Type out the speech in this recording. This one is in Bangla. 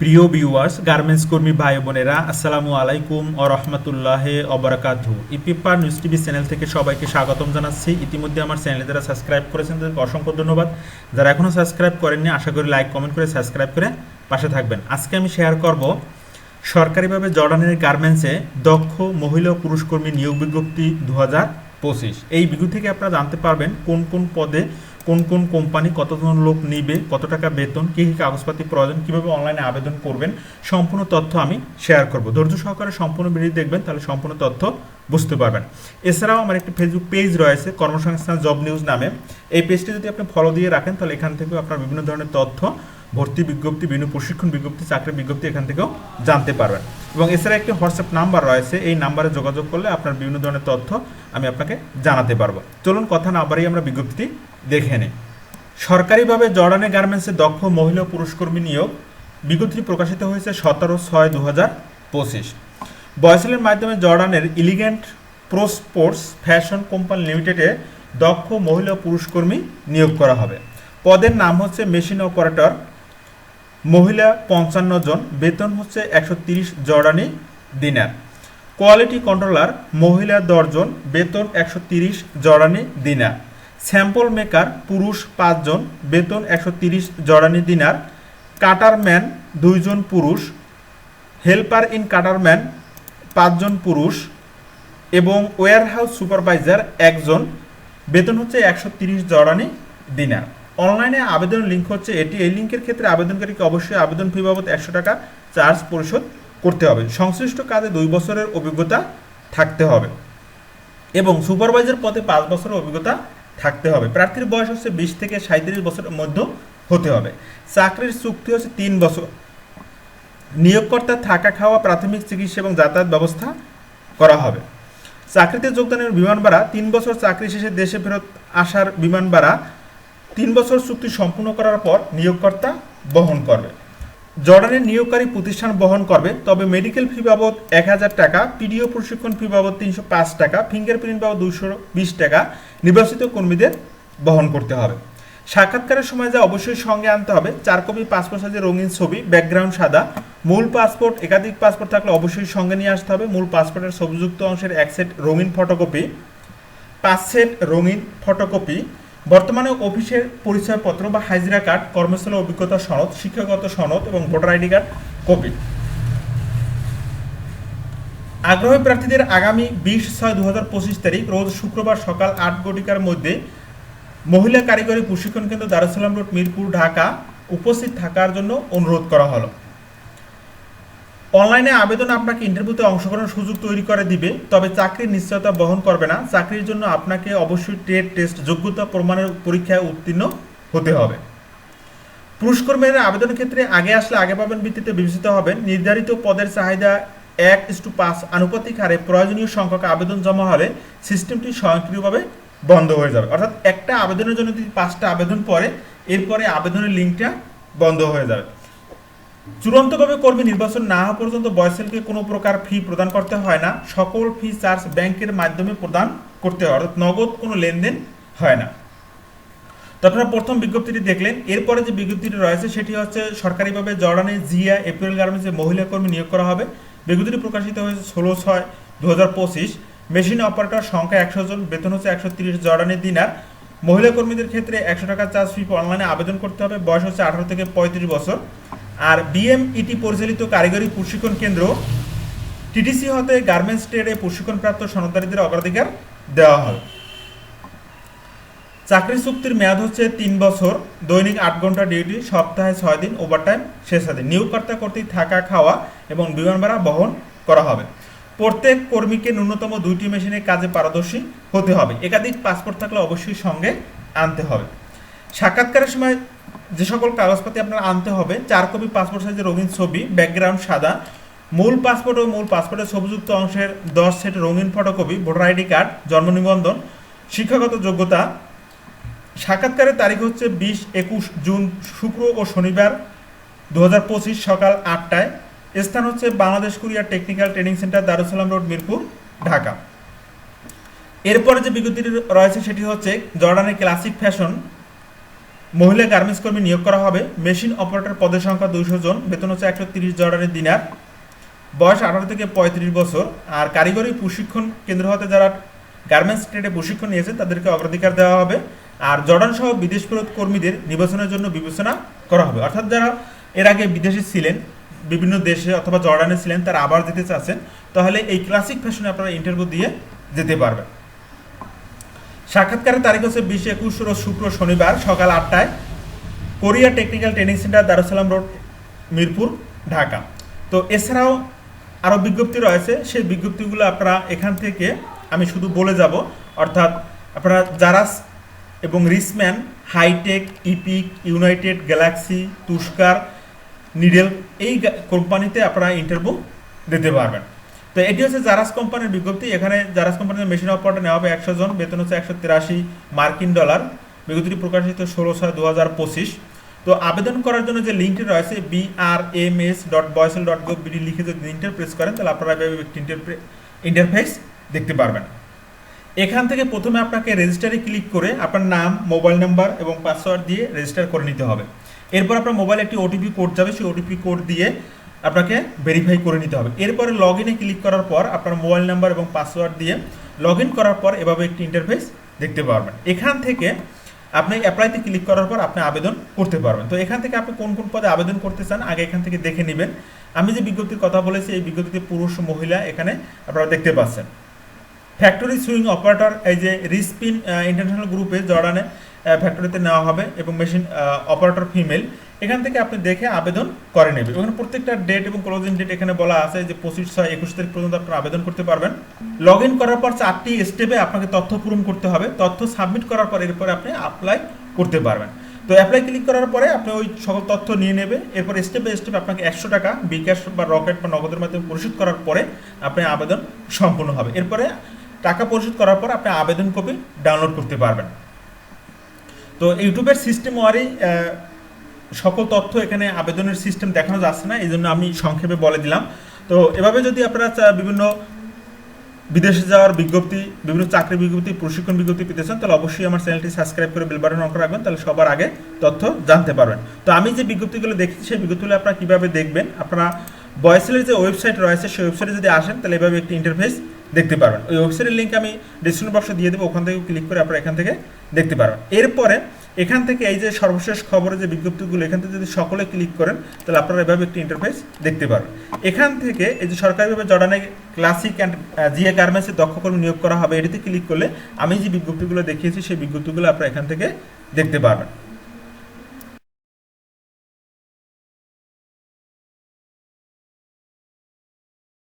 প্রিয় ভিউয়ার্স গার্মেন্টস কর্মী ভাই বোনেরা, আসসালামু আলাইকুম ও রহমতুল্লাহ অবরাকাতু ইপিপার নিউজ টিভি চ্যানেল থেকে সবাইকে স্বাগতম জানাচ্ছি। ইতিমধ্যে আমার চ্যানেলে যারা সাবস্ক্রাইব করেছেন, তাদেরকে অসংখ্য ধন্যবাদ। যারা এখনও সাবস্ক্রাইব করেননি, আশা করি লাইক কমেন্ট করে সাবস্ক্রাইব করে পাশে থাকবেন। আজকে আমি শেয়ার করব সরকারিভাবে জর্ডানের গার্মেন্টসে দক্ষ মহিলা ও পুরুষ কর্মী নিয়োগ বিজ্ঞপ্তি দু এই বিজ্ঞপ্তি থেকে আপনারা জানতে পারবেন কোন কোন পদে কোন কোন কোম্পানি কতজন লোক নিবে, কত টাকা বেতন, কী কী কাগজপাতি প্রয়োজন, কীভাবে অনলাইনে আবেদন করবেন, সম্পূর্ণ তথ্য আমি শেয়ার করব। ধৈর্য সহকারে সম্পূর্ণ ভিডিও দেখবেন, তাহলে সম্পূর্ণ তথ্য বুঝতে পারবেন। এছাড়াও আমার একটি ফেসবুক পেজ রয়েছে, কর্মসংস্থান জব নিউজ নামে। এই পেজটি যদি আপনি ফলো দিয়ে রাখেন, তাহলে এখান থেকেও আপনার বিভিন্ন ধরনের তথ্য, ভর্তি বিজ্ঞপ্তি, বিভিন্ন প্রশিক্ষণ বিজ্ঞপ্তি চাকরির বিজ্ঞপ্তি এখান থেকেও জানতে পারবেন। এবং এছাড়া একটি হোয়াটসঅ্যাপ নাম্বার রয়েছে, এই নাম্বারে যোগাযোগ করলে আপনার বিভিন্ন ধরনের তথ্য আমি আপনাকে জানাতে পারব। চলুন কথা না বাড়িয়ে আমরা বিজ্ঞপ্তি দেখে নিই সরকারিভাবে জর্ডানে গার্মেন্টসে দক্ষ মহিলা ও পুরুষ কর্মী নিয়োগ বিজ্ঞপ্তি প্রকাশিত হয়েছে সতেরো ছয় দু হাজার পঁচিশ। বয়সেলের মাধ্যমে জর্ডানের elegant pro sports fashion company লিমিটেডে দক্ষ মহিলা ও পুরুষ কর্মী নিয়োগ করা হবে। পদের নাম হচ্ছে মেশিন অপারেটর, মহিলা পঞ্চান্ন জন, বেতন হচ্ছে একশো তিরিশ জর্ডানি দিনার। কোয়ালিটি কন্ট্রোলার, মহিলা দশজন বেতন একশো তিরিশ জর্ডানি দিনার। স্যাম্পল মেকার, পুরুষ পাঁচজন, বেতন একশো তিরিশ জর্ডানি দিনার কাটারম্যান দুইজন পুরুষ, হেল্পার ইন কাটারম্যান পাঁচজন পুরুষ এবং ওয়্যারহাউস সুপারভাইজার একজন, বেতন হচ্ছে একশো তিরিশ জর্ডানি দিনার। অনলাইনে আবেদন লিঙ্ক হচ্ছে এটি। এই লিঙ্কের ক্ষেত্রে আবেদনকারীকে অবশ্যই আবেদন ফি বাবদ একশো টাকা চার্জ পরিশোধ করতে হবে। সংশ্লিষ্ট কাজে দুই বছরের অভিজ্ঞতা থাকতে হবে এবং সুপারভাইজার পদে পাঁচ বছরের অভিজ্ঞতা থাকতে হবে। প্রার্থীর বয়স হচ্ছে বিশ থেকে সাঁত্রিশ বছরের মধ্যে হতে হবে। চাকরির চুক্তি হচ্ছে তিন বছর। নিয়োগকর্তা থাকা খাওয়া, প্রাথমিক চিকিৎসা এবং যাতায়াত ব্যবস্থা করা হবে। চাকরিতে যোগদানের বিমান ভাড়া, তিন বছর চাকরি শেষে দেশে ফেরত আসার বিমান ভাড়া, তিন বছর চুক্তি সম্পূর্ণ করার পর নিয়োগকর্তা বহন করবে। জর্ডানের নিয়োগকারী প্রতিষ্ঠান বহন করবে, তবে মেডিকেল ফি বাবদ এক হাজার টাকা, পিডিও প্রশিক্ষণ ফি বাবদ তিনশো পাঁচ টাকা, ফিঙ্গারপ্রিন্ট বাবদ দুশো বিশ টাকা নির্বাচিত কর্মীদের বহন করতে হবে। সাক্ষাৎকারের সময় যা অবশ্যই সঙ্গে আনতে হবে, চার কপি পাসপোর্ট সাইজের রঙিন ছবি, ব্যাকগ্রাউন্ড সাদা, মূল পাসপোর্ট, একাধিক পাসপোর্ট থাকলে অবশ্যই সঙ্গে নিয়ে আসতে হবে, মূল পাসপোর্টের ছবিযুক্ত অংশের এক সেট রঙিন ফটোকপি, পাঁচ সেট রঙিন ফটোকপি বর্তমানে অফিসের পরিচয়পত্র বা হাজিরা কার্ড কর্মস্থলের অভিজ্ঞতা সনদ, শিক্ষাগত সনদ এবং ভোটার আইডি কার্ড, কপি। আগ্রহী প্রার্থীদের আগামী বিশ ছয় দু হাজার পঁচিশ তারিখ, রোজ শুক্রবার সকাল আট ঘটিকার মধ্যে মহিলা কারিগরি প্রশিক্ষণ কেন্দ্র দারুসালাম রোড, মিরপুর, ঢাকা উপস্থিত থাকার জন্য অনুরোধ করা হলো। অনলাইনে আবেদন আপনাকে ইন্টারভিউতে অংশগ্রহণের সুযোগ তৈরি করে দিবে, তবে চাকরির নিশ্চয়তা বহন করবে না। চাকরির জন্য আপনাকে অবশ্যই ট্রেড টেস্ট যোগ্যতা প্রমাণের পরীক্ষায় উত্তীর্ণ হতে হবে। পুরস্কর্মীরা আবেদনের ক্ষেত্রে আগে আসলে আগে পাবেন ভিত্তিতে বিবেচিত হবেন। নির্ধারিত পদের চাহিদা এক ইস্টু পাঁচ আনুপাতিক হারে প্রয়োজনীয় সংখ্যক আবেদন জমা হলে সিস্টেমটি স্বয়ংক্রিয়ভাবে বন্ধ হয়ে যাবে। অর্থাৎ একটা আবেদনের জন্য যদি পাঁচটা আবেদন পড়ে, এরপরে আবেদনের লিঙ্কটা বন্ধ হয়ে যাবে। চূড়ান্তভাবে কর্মী নির্বাচন না হওয়া পর্যন্ত বয়সেলকে কোনো প্রকার ফি প্রদান করতে হয় না। সকল ফি চার্জ ব্যাংকের মাধ্যমে প্রদান করতে হয়, অর্থাৎ নগদ কোনো লেনদেন হয় না। তো আপনারা প্রথম বিজ্ঞপ্তিটি দেখলেন। এরপরে যে বিজ্ঞপ্তিটি রয়েছে, সেটি হচ্ছে সরকারিভাবে জর্ডানে জিয়া এপ্রিল গার্মেন্টসে মহিলা কর্মী নিয়োগ করা হবে। বিজ্ঞপ্তিটি প্রকাশিত হয়েছে ষোলো ছয় দু হাজার পঁচিশ। মেশিন অপারেটর সংখ্যা একশো জন, বেতন হচ্ছে একশো তিরিশ জর্ডানের দিনার। মহিলা কর্মীদের ক্ষেত্রে একশো টাকা চার্জ ফি অনলাইনে আবেদন করতে হবে। বয়স হচ্ছে আঠারো থেকে পঁয়ত্রিশ বছর। আর বিএমইটি পরিচালিত কারিগরি প্রশিক্ষণ কেন্দ্র টিটিসি হতে গার্মেন্টস ট্রেডে প্রশিক্ষণপ্রাপ্ত সনদকারীদের অগ্রাধিকার দেওয়া হবে চাকরি চুক্তির মেয়াদ হচ্ছে তিন বছর। দৈনিক আট ঘণ্টা ডিউটি, সপ্তাহে ছয় দিন, ওভারটাইম দিন নিয়োগকর্তা কর্তৃক থাকা, খাওয়া এবং বিমান ভাড়া বহন করা হবে। প্রত্যেক কর্মীকে ন্যূনতম দুইটি মেশিনে কাজে পারদর্শী হতে হবে। একাধিক পাসপোর্ট থাকলে অবশ্যই সঙ্গে আনতে হবে। সাক্ষাৎকারের সময় যে সকল কাগজপাতি আপনার আনতে হবে, চার কপি পাসপোর্ট সাইজের রঙিন ছবি ব্যাকগ্রাউন্ড সাদা, মূল পাসপোর্ট ও মূল পাসপোর্টের ছবিযুক্ত অংশের দশ সেট রঙিন ফটোকপি ভোটার আইডি কার্ড জন্ম নিবন্ধন, শিক্ষাগত যোগ্যতা। সাক্ষাৎকারের তারিখ হচ্ছে বিশ একুশ জুন, শুক্র ও শনিবার দু হাজার পঁচিশ সকাল আটটায়। স্থান হচ্ছে Bangladesh courier technical training centre, Darussalam road, Mirpur, Dhaka. এরপরে যে বিজ্ঞপ্তিটি রয়েছে সেটি হচ্ছে জর্ডানের ক্লাসিক ফ্যাশন। মহিলা গার্মেন্টস কর্মী নিয়োগ করা হবে। মেশিন অপারেটর পদের সংখ্যা দুইশো জন, বেতন হচ্ছে একশো তিরিশ জর্ডানের দিনার। বয়স আঠারো থেকে পঁয়ত্রিশ বছর। আর কারিগরি প্রশিক্ষণ কেন্দ্র হতে যারা গার্মেন্টস ট্রেডে প্রশিক্ষণ নিয়েছেন, তাদেরকে অগ্রাধিকার দেওয়া হবে। আর জর্ডান সহ বিদেশ ফেরত কর্মীদের নির্বাচনের জন্য বিবেচনা করা হবে। অর্থাৎ যারা এর আগে বিদেশে ছিলেন, বিভিন্ন দেশে অথবা জর্ডানে ছিলেন, তারা আবার যেতে চাচ্ছেন, তাহলে এই ক্লাসিক ফ্যাশনে আপনারা ইন্টারভিউ দিয়ে যেতে পারবেন। সাক্ষাৎকারের তারিখ হচ্ছে বিশ একুশ রোজ শুক্র শনিবার সকাল আটটায় Korea technical training centre Darussalam road, Mirpur, Dhaka. তো এছাড়াও আরও বিজ্ঞপ্তি রয়েছে, সেই বিজ্ঞপ্তিগুলো আপনারা এখান থেকে আমি শুধু বলে যাব। অর্থাৎ আপনারা জারাস এবং রিসম্যান, হাইটেক, ইপিক, ইউনাইটেড, গ্যালাক্সি তুষ্কার নিডেল এই কোম্পানিতে আপনারা ইন্টারভিউ দিতে পারবেন। তো এটি হচ্ছে জারাস কোম্পানির বিজ্ঞপ্তি। এখানে জারাস কোম্পানির মেশিন অপারেটর নেওয়া হবে একশো জন, বেতন হচ্ছে একশো তিরাশি মার্কিন ডলার। বিজ্ঞপ্তিটি প্রকাশিত ষোলো ছয় দু হাজার পঁচিশ। তো আবেদন করার জন্য যে লিঙ্কটি রয়েছে B R M S dot BOESL dot gov BD লিখে যদি লিঙ্কটা প্রেস করেন, তাহলে আপনারা একটি ইন্টারফেস দেখতে পারবেন। এখান থেকে প্রথমে আপনাকে রেজিস্টারে ক্লিক করে আপনার নাম মোবাইল নাম্বার এবং পাসওয়ার্ড দিয়ে রেজিস্টার করে নিতে হবে। এরপর আপনার মোবাইলে একটি ওটিপি কোড যাবে। সেই ওটিপি কোড দিয়ে আপনাকে ভেরিফাই করে নিতে হবে। এরপরে লগ ইনে ক্লিক করার পর আপনার মোবাইল নাম্বার এবং পাসওয়ার্ড দিয়ে লগ ইন করার পর এভাবে একটি ইন্টারফেস দেখতে পারবেন। এখান থেকে আপনি অ্যাপ্লাইতে ক্লিক করার পর আপনি আবেদন করতে পারবেন। তো এখান থেকে আপনি কোন কোন পদে আবেদন করতে চান, আগে এখান থেকে দেখে নেবেন। আমি যে বিজ্ঞপ্তির কথা বলেছি, এই বিজ্ঞপ্তিতে পুরুষ মহিলা এখানে আপনারা দেখতে পাচ্ছেন। ফ্যাক্টরি সুইং অপারেটর এই যে রিসপিন ইন্টারন্যাশনাল গ্রুপে জর্ডানে ফ্যাক্টরিতে নেওয়া হবে এবং মেশিন অপারেটর ফিমেল এখান থেকে আপনি দেখে আবেদন করে নেবেন ওখানে প্রত্যেকটা ডেট এবং ক্লোজিং ডেট এখানে বলা আছে যে পঁচিশ ছয় একুশ তারিখ পর্যন্ত আপনারা আবেদন করতে পারবেন। লগ ইন করার পর চারটি স্টেপে আপনাকে তথ্য পূরণ করতে হবে। তথ্য সাবমিট করার পর এরপরে আপনি অ্যাপ্লাই করতে পারবেন। তো অ্যাপ্লাই ক্লিক করার পরে আপনি ওই সকল তথ্য নিয়ে নেবে। এরপর স্টেপ বাই স্টেপ আপনাকে একশো টাকা, বিকাশ বা রকেট বা নগদের মাধ্যমে পরিশোধ করার পরে আপনি আবেদন সম্পূর্ণ হবে। এরপরে টাকা পরিশোধ করার পর আপনি আবেদন কপি ডাউনলোড করতে পারবেন। তো ইউটিউবের সিস্টেম ওয়ারি সকল তথ্য এখানে আবেদনের সিস্টেম দেখানো যাচ্ছে না, এই জন্য আমি সংক্ষেপে বলে দিলাম। তো এভাবে যদি আপনারা বিভিন্ন বিদেশে যাওয়ার বিজ্ঞপ্তি, বিভিন্ন চাকরি বিজ্ঞপ্তি, প্রশিক্ষণ বিজ্ঞপ্তি পেতে চান, তাহলে অবশ্যই আমার চ্যানেলটি সাবস্ক্রাইব করে বেল বাটন অন করে রাখবেন, তাহলে সবার আগে তথ্য জানতে পারবেন। তো আমি যে বিজ্ঞপ্তিগুলো দেখছি, সেই বিজ্ঞপ্তিগুলো আপনারা কীভাবে দেখবেন? আপনারা বয়সেলের যে ওয়েবসাইট রয়েছে, সেই ওয়েবসাইটে যদি আসেন, তাহলে এভাবে একটি ইন্টারফেস দেখতে পারবেন। ওই ওয়েবসাইটের লিঙ্ক আমি ডিসক্রিপশন বক্সে দিয়ে দেবো, ওখান থেকে ক্লিক করে আপনারা এখান থেকে দেখতে পারবেন। এরপরে এখান থেকে এই যে সর্বশেষ খবরের যে বিজ্ঞপ্তিগুলো, এখান থেকে যদি সকলে ক্লিক করেন, তাহলে আপনারা এভাবে একটি ইন্টারফেস দেখতে পারবেন। এখান থেকে এই যে সরকারিভাবে জর্ডানে ক্লাসিক অ্যান্ড জিএ গার্মেন্টসে দক্ষ কর্মী নিয়োগ করা হবে, এটিতে ক্লিক করলে আমি যে বিজ্ঞপ্তিগুলো দেখিয়েছি, সেই বিজ্ঞপ্তিগুলো আপনারা এখান থেকে দেখতে পারবেন।